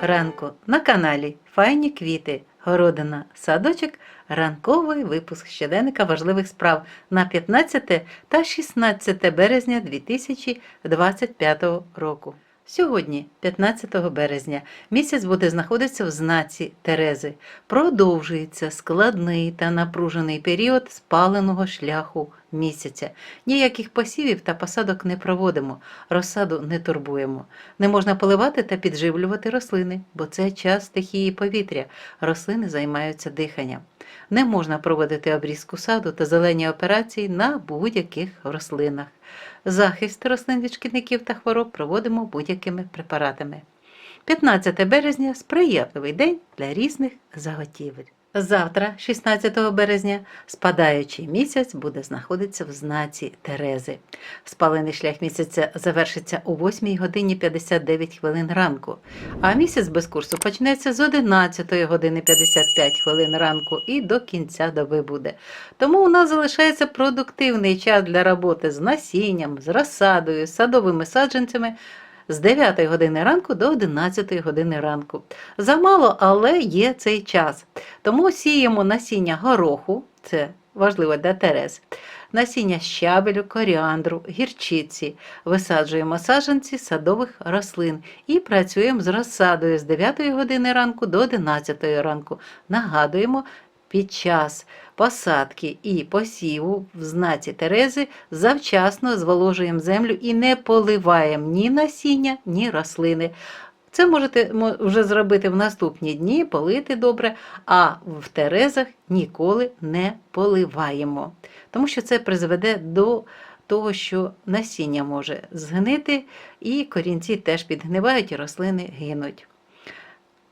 ранку на каналі Файні квіти, городина, садочок, ранковий випуск щоденника важливих справ на 15 та 16 березня 2025 року. Сьогодні, 15 березня, місяць буде знаходитися в знаці Терези. Продовжується складний та напружений період спаленого шляху місяця. Ніяких посівів та посадок не проводимо, розсаду не турбуємо. Не можна поливати та підживлювати рослини, бо це час стихії повітря. Рослини займаються диханням. Не можна проводити обрізку саду та зелені операції на будь-яких рослинах. Захист рослин від шкідників та хвороб проводимо будь-якими препаратами. 15 березня сприятливий день для різних заготівель. Завтра, 16 березня, спадаючий місяць буде знаходитися в знаці Терези. Спалений шлях місяця завершиться о 8 годині 59 хвилин ранку, а місяць без курсу почнеться з 11 години 55 хвилин ранку і до кінця доби буде. Тому у нас залишається продуктивний час для роботи з насінням, з розсадою, з садовими саджанцями з 9 години ранку до 11 години ранку. Замало, але є цей час. Тому сіємо насіння гороху, це важливо для терез, насіння щабелю, коріандру, гірчиці, висаджуємо саджанці садових рослин і працюємо з розсадою з 9 години ранку до 11 ранку. Нагадуємо, під час посадки і посіву в знаці Терези завчасно зволожуємо землю і не поливаємо ні насіння, ні рослини. Це можете вже зробити в наступні дні, полити добре, а в Терезах ніколи не поливаємо, тому що це призведе до того, що насіння може згнити, і корінці теж підгнивають, і рослини гинуть.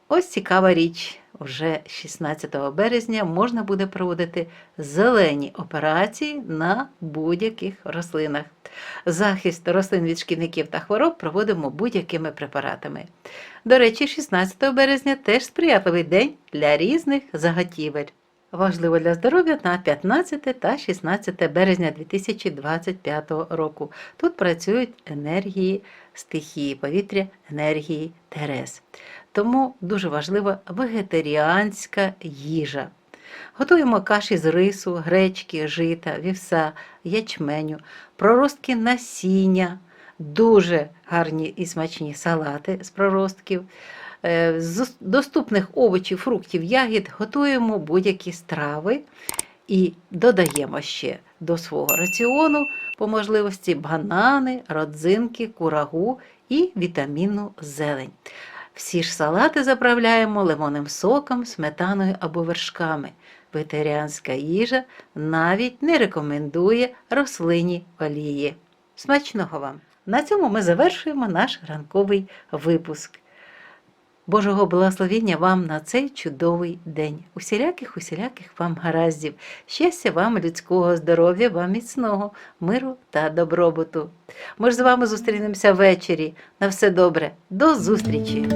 Ось цікава річ. Вже 16 березня можна буде проводити зелені операції на будь-яких рослинах. Захист рослин від шкідників та хвороб проводимо будь-якими препаратами. До речі, 16 березня теж сприятливий день для різних заготівель. Важливо для здоров'я на 15 та 16 березня 2025 року. Тут працюють енергії стихії повітря, енергії Терез. Тому дуже важлива вегетаріанська їжа. Готуємо каші з рису, гречки, жита, вівса, ячменю, проростки насіння, дуже гарні і смачні салати з проростків. Е, З доступних овочів, фруктів, ягід готуємо будь-які страви і додаємо ще до свого раціону по можливості банани, родзинки, курагу і вітамінну зелень. Всі ж салати заправляємо лимонним соком, сметаною або вершками. Вегетаріанська їжа навіть не рекомендує рослинні олії. Смачного вам! На цьому ми завершуємо наш ранковий випуск. Божого благословення вам на цей чудовий день. Усіляких, усіляких вам гараздів, щастя вам, людського здоров'я, вам міцного, миру та добробуту. Ми ж з вами зустрінемося ввечері. На все добре. До зустрічі!